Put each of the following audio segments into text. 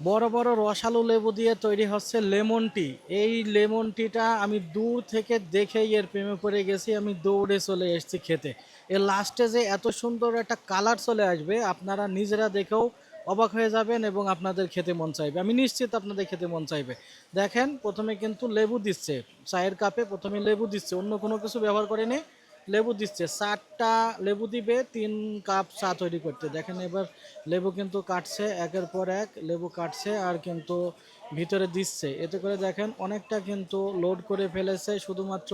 বড় বড় রসালো লেবু দিয়ে তৈরি হচ্ছে লেমন টি। এই লেমন টিটা আমি দূর থেকে দেখেই এর প্রেমে পড়ে গেছি, আমি দৌড়ে চলে এসেছি খেতে। এর লাস্টে যে এত সুন্দর একটা কালার চলে আসবে, আপনারা নিজেরা দেখেও অবাক হয়ে যাবেন এবং আপনাদের খেতে মন চাইবে। আমি নিশ্চিত আপনাদের খেতে মন চাইবে। দেখেন, প্রথমে কিন্তু লেবু দিচ্ছে, চায়ের কাপে প্রথমে লেবু দিচ্ছে, অন্য কোনো কিছু ব্যবহার করেনি। লেবু দিচ্ছে চারটা লেবু দিবে, তিন কাপ চা তৈরি করতে। দেখেন এবার লেবু কিন্তু কাটছে, একের পর এক লেবু কাটছে আর কিন্তু ভিতরে দিচ্ছে। এতে করে দেখেন অনেকটা কিন্তু লোড করে ফেলেছে, শুধুমাত্র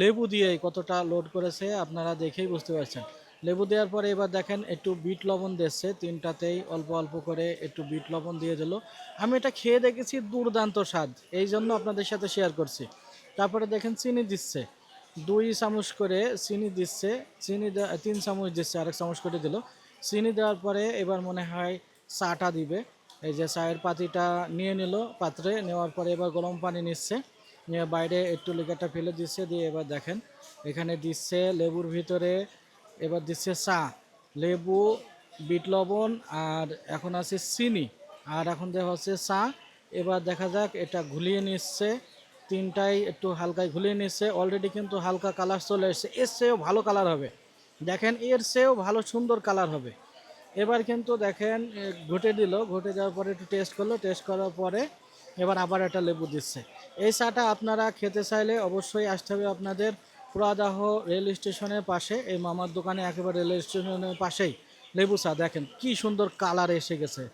লেবু দিয়েই কতটা লোড করেছে আপনারা দেখেই বুঝতে পারছেন। লেবু দেওয়ার পরে এবার দেখেন একটু বিট লবণ দিচ্ছে, তিনটাতেই অল্প অল্প করে একটু বিট লবণ দিয়ে দিল। আমি এটা খেয়ে দেখেছি দুর্দান্ত স্বাদ, এই জন্য আপনাদের সাথে শেয়ার করছি। তারপরে দেখেন চিনি দিচ্ছে। দুই চামচ করে চিনি দিচ্ছে, চিনি তিন চামচ দিচ্ছে, আরেক চামচ করে দিল। চিনি দেওয়ার পরে এবার মনে হয় চাটা দিবে। এই যে চায়ের পাতিটা নিয়ে নিল পাত্রে, নেওয়ার পরে এবার গরম পানি নিচ্ছে। নিয়ে বাইরে একটু লিকারটা ফেলে দিচ্ছে, দিয়ে এবার দেখেন, এখানে দিচ্ছে লেবুর ভিতরে, এবার দিচ্ছে চা। লেবু, বিট লবণ আর এখন আছে চিনি। আর এখন দেখা হচ্ছে চা। এবার দেখা যাক এটা ঘুলিয়ে নিচ্ছে। তিনটাই একটু হালকায় ঘুলিয়ে নিচ্ছে। অলরেডি কিন্তু হালকা কালার চলে এসেছে। এর চেয়েও ভালো কালার হবে। দেখেন, এর চেয়েও ভালো সুন্দর কালার হবে। এবার কিন্তু দেখেন ঘটে দিল। ঘটে যাওয়ার পরে একটু টেস্ট করল। টেস্ট করার পরে এবার আবার একটা লেবু দিচ্ছে। এই চাটা আপনারা খেতে চাইলে অবশ্যই আসতে হবে আপনাদের পুরাদাহ রেল স্টেশনের পাশে। এই মামার দোকানে, একেবারে রেল স্টেশনের পাশেই লেবু চা। দেখেন, কি সুন্দর কালার এসে গেছে।